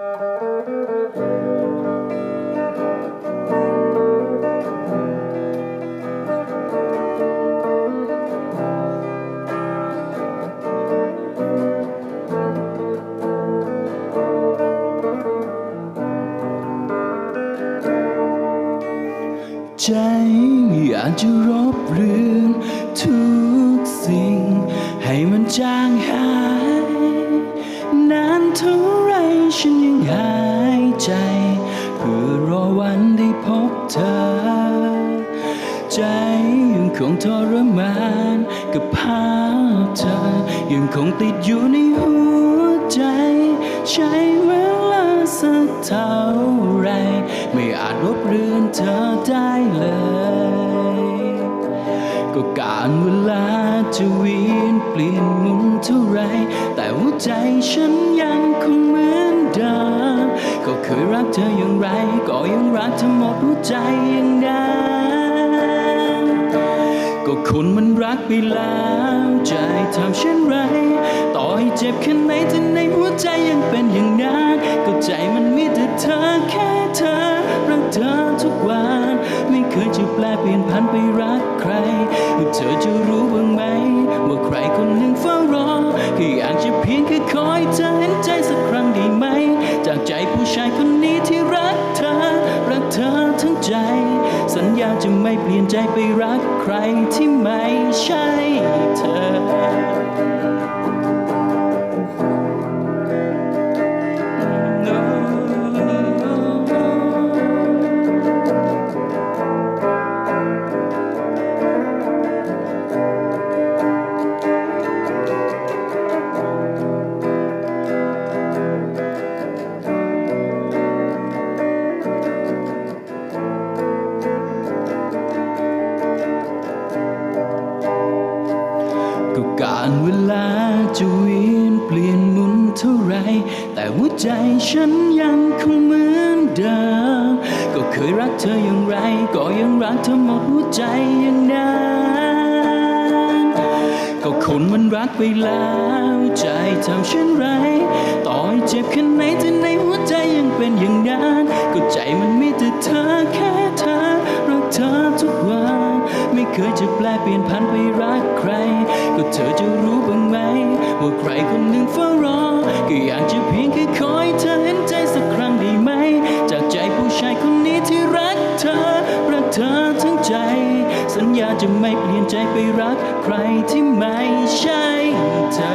ใจอยากจะรบเรือนทุกสิ่ง ให้มันจางหาย หายใจ เพื่อรอวันได้พบเธอ ใจยังคงทรมานกับภาพเธอ ยังคงติดอยู่ในหัวใจ ใช้เวลาสักเท่าไร ไม่อาจลบเลือนเธอได้เลย ก็การเวลาจะเวียนเปลี่ยนหมุนเท่าไร แต่หัวใจฉันยังคงเหมือน ดิมก็เคยรักเธออย่างไร ก็ยังรักเธอหมดหัวใจอย่างนั้นก็คนมันรักไปแล้วให้ทำเช่นไร ต่อให้เจ็บแค่ไหนแต่ในหัวใจยังเป็นอย่างนั้นก็ใจมันมีแต่เธอแค่เธอ รักเธอทุกวัน ไม่เคยจะแปลเปลี่ยนพันไปรักใคร เธอจะรู้บ้างไหมว่าใครคนหนึ่งเฝ้ารอแค่อยากจะเพียงแค่คอยเธอเห็นใจสักครั้งได้ไหม ทั้งใจ สัญญาจะไม่เปลี่ยนใจไปรักใครที่ไม่ใช่เธอารเวลาจะเวียนเปลี่ยนหมุนเท่าไร แต่หัวใจฉันยังคงเหมือนเดิม ก็เคยรักเธออย่างไร ก็ยังรักเธอหมดหัวใจอย่างนั้น ก็คนมันรักไปแล้ว ใจทำเช่นไร ต่อให้เจ็บแค่ไหนแต่ในหัวใจยังเป็นอย่างนั้น ก็ใจมันมีแต่เธอแค่เธอรักเธอทุกวัน ไม่เคยจะแปลเปลี่ยนพันไปรักใคร ก็เธอจะรู้บ้างไหม ว่าใครคนหนึ่งเฝ้ารอ ก็อยากจะเพียงแค่คอยเธอเห็นใจสักครั้งได้ไหม จากใจผู้ชายคนนี้ที่รักเธอ รักเธอทั้งใจ สัญญาจะไม่เปลี่ยนใจไปรักใครที่ไม่ใช่เธอ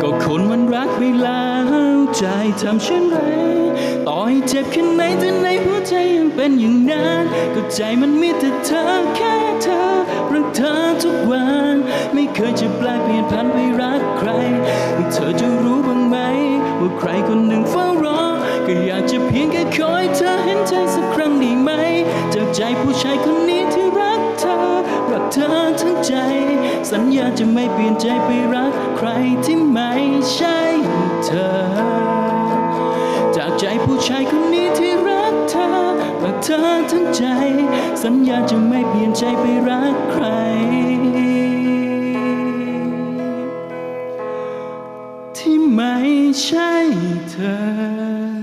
ก็คนมันรักไปแล้วใจทำเช่นไร ต่อให้เจ็บแค่ไหนแต่ในหัวใจยังเป็นอย่างนั้นก็ใจมันมีแต่เธอแค่เธอรักเธอทุกวัน ไม่เคยจะแปลเปลี่ยนพันไปรักใคร เธอจะรู้บ้างไหม ว่าใครคนหนึ่งเฝ้ารอ ก็อยากจะเพียงแค่คอยเธอเห็นใจสักครั้งด้ไหม จากใจผู้ชายคนนี้ที่รักเธอ รักเธอทั้งใจ สัญญาจะไม่เปลี่ยนใจไปรักใครที่ไม่ใช่เธอ ใจผู้ชายคนนี้ที่รักเธอรักเธอทั้งใจ สัญญาจะไม่เปลี่ยนใจไปรักใคร ที่ไม่ใช่เธอ